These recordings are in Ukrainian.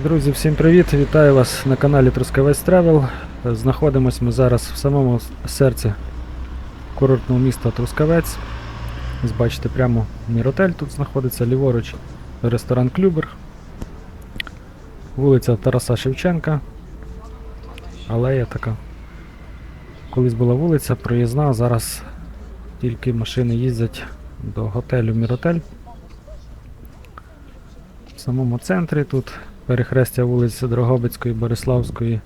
Друзі, всім привіт! Вітаю вас на каналі Трускавець Тревел. Знаходимось ми зараз в самому серці курортного міста Трускавець. Ось бачите, прямо міротель тут знаходиться, ліворуч ресторан Клюбер. Вулиця Тараса Шевченка. Алея така. Колись була вулиця, проїзна, зараз тільки машини їздять до готелю Міротель. В самому центрі тут перехрестя вулиць Дрогобицької, Бориславської,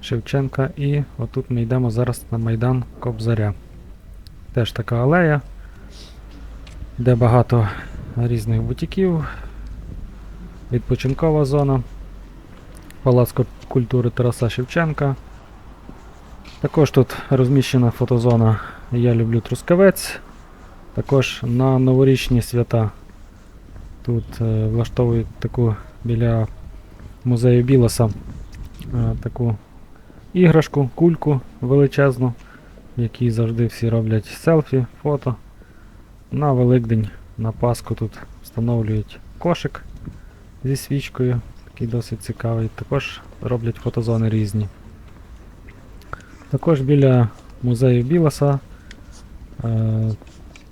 Шевченка і отут ми йдемо зараз на Майдан Кобзаря. Теж така алея, де багато різних бутіків, відпочинкова зона, Палац культури Тараса Шевченка. Також тут розміщена фотозона Я люблю Трускавець. Також на новорічні свята Тут е, влаштовують таку біля музею Білоса е, таку іграшку, кульку величезну, в якій завжди всі роблять селфі, фото. На Великдень, на Пасху тут встановлюють кошик зі свічкою, такий досить цікавий. Також роблять фотозони різні. Також біля музею Білоса е,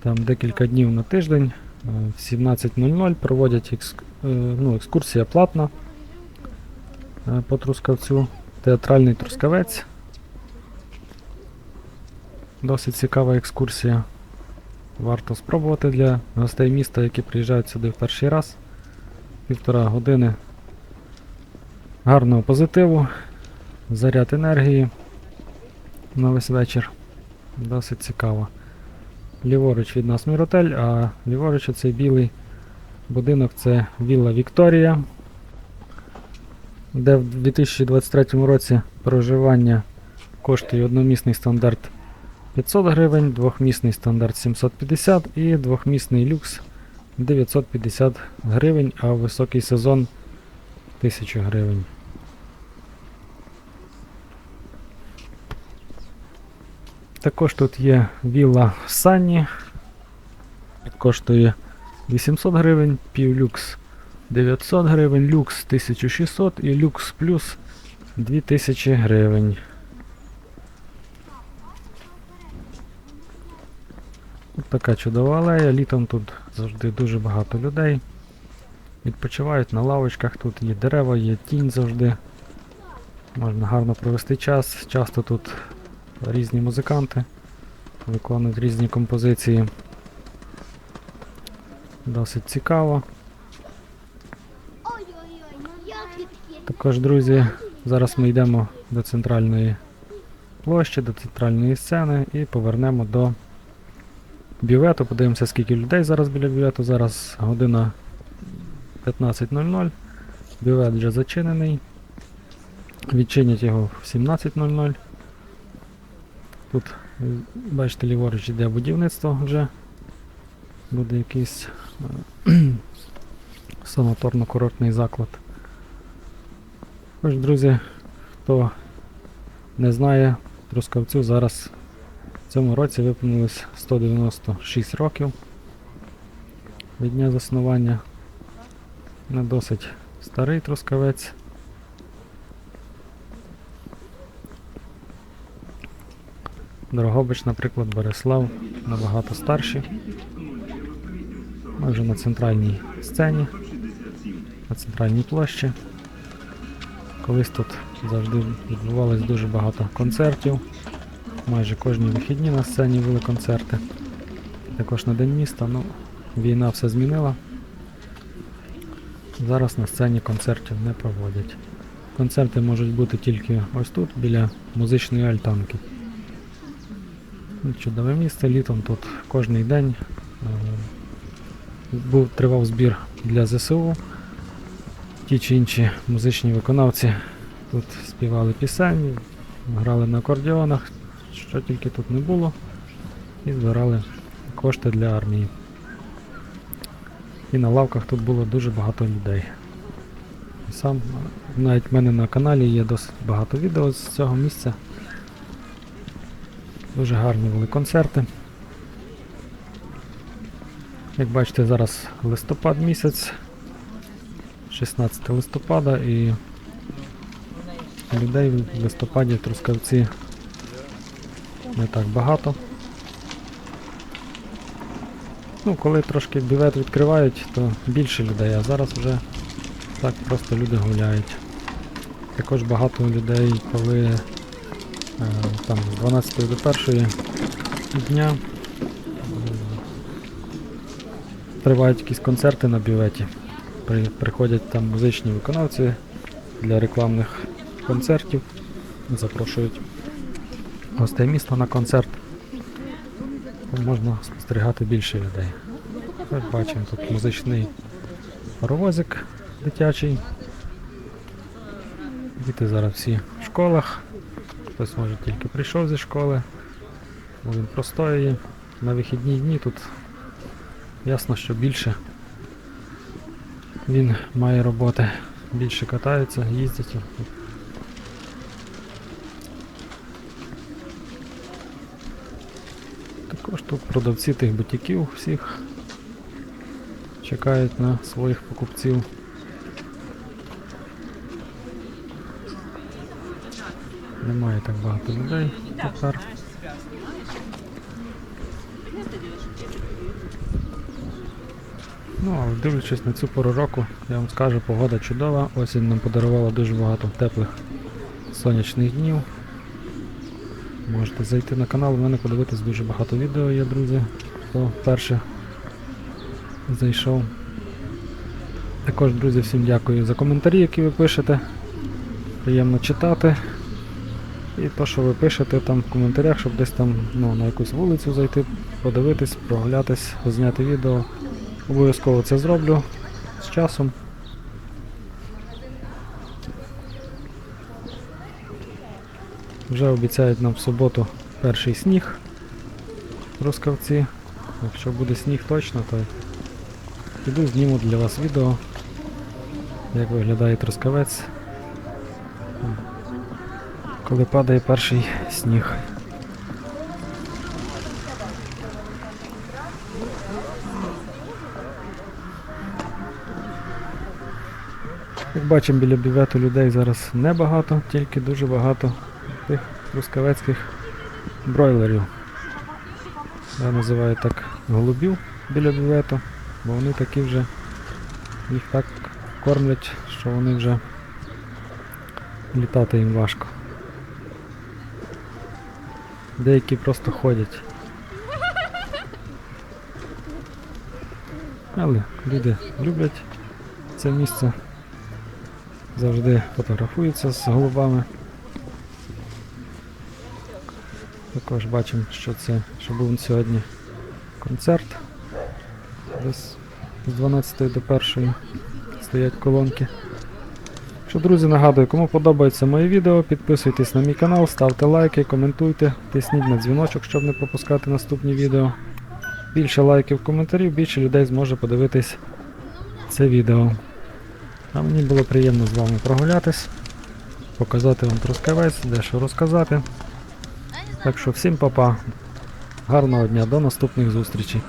там декілька днів на тиждень Е, В 17.00 проводять екск... е, ну, екскурсія платна по Трускавцю. Театральний Трускавець. Досить цікава екскурсія. Варто спробувати для гостей міста, які приїжджають сюди в перший раз. Півтора години гарного позитиву, заряд енергії на весь вечір. Досить цікаво. Ліворуч від нас Міротель, а ліворуч оцей білий будинок це Вілла Вікторія, де в 2023 році проживання коштує одномісний стандарт 500 гривень, двохмісний стандарт 750 і двохмісний люкс 950 гривень, а високий сезон 1000 гривень. Також тут є вілла Санні. Коштує 800 гривень, півлюкс 900 гривень, люкс 1600 і люкс плюс 2000 гривень. Ось така чудова алея. Літом тут завжди дуже багато людей. Відпочивають на лавочках, тут є дерева, є тінь завжди. Можна гарно провести час. Часто тут різні музиканти виконують різні композиції. Досить цікаво. Ой-ой-ой, ну як таке? Також, друзі, зараз ми йдемо до центральної площі, до центральної сцени і повернемо до бювету. Подивимося, скільки людей зараз біля бювету. Зараз година 15.00. Бювет вже зачинений. Відчинять його в 17.00. Тут, бачите, ліворуч йде будівництво вже. Буде якийсь е, санаторно-курортний заклад. Тож, друзі, хто не знає, Трускавцю зараз в цьому році виповнилось 196 років від дня заснування. Не досить старий Трускавець. Дрогобич, наприклад, Борислав набагато старші. Ми вже на центральній сцені, центральній площі. Колись тут завжди відбувалось дуже багато концертів. Майже кожні вихідні на сцені були концерти. Також на День міста. Ну, війна все змінила. Зараз на сцені концертів не проводять. Концерти можуть бути тільки ось тут, біля музичної альтанки. Ну, Чудове місце літом тут кожний день е, був тривав збір для ЗСУ. Ті чи інші музичні виконавці тут співали пісень, грали на акордіонах, що тільки тут не було, і збирали кошти для армії. І на лавках тут було дуже багато людей. Сам навіть в мене на каналі є досить багато відео з цього місця. Дуже гарні були концерти. Як бачите, зараз листопад місяць. 16 листопада і людей в листопаді в Трускавці не так багато. Ну, коли трошки бювет відкривають, то більше людей, а зараз вже так просто люди гуляють. Також багато людей, коли е, там з 12 до 1 дня м, тривають якісь концерти на бюветі. При, приходять там музичні виконавці для рекламних концертів, запрошують гостей міста на концерт. Можна спостерігати більше людей. Ось бачимо тут музичний паровозик дитячий. Діти зараз всі в школах. Хтось може тільки прийшов зі школи, він простоює. На вихідні дні тут ясно, що більше він має роботи, більше катаються, їздять. Також тут продавці тих бутіків всіх чекають на своїх покупців. Немає так багато людей тепер. Ну, а дивлячись на цю пору року, я вам скажу, погода чудова. Осінь нам подарувала дуже багато теплих сонячних днів. Можете зайти на канал, у мене подивитись дуже багато відео є, друзі, хто вперше зайшов. Також, друзі, всім дякую за коментарі, які ви пишете. Приємно читати. І то, що ви пишете там в коментарях, щоб десь там ну, на якусь вулицю зайти, подивитись, прогулятись, зняти відео. Обов'язково це зроблю з часом. Вже обіцяють нам в суботу перший сніг в Рускавці. Якщо буде сніг точно, то піду зніму для вас відео, як виглядає Трускавець, коли падає перший сніг. Як бачимо, біля бювету людей зараз небагато, тільки дуже багато тих трускавецьких бройлерів. Я називаю так голубів біля бювету, бо вони такі вже їх так кормлять, що вони вже літати їм важко. Деякі просто ходять. Але люди люблять це місце. Завжди фотографуються з голубами. Також бачимо, що це що був сьогодні концерт. Десь з 12 до 1 стоять колонки. Що, друзі, нагадую, кому подобається моє відео, підписуйтесь на мій канал, ставте лайки, коментуйте, тисніть на дзвіночок, щоб не пропускати наступні відео. Більше лайків, коментарів, більше людей зможе подивитись це відео. А мені було приємно з вами прогулятись, показати вам трускавець, дещо розказати. Так що всім па-па, гарного дня, до наступних зустрічей.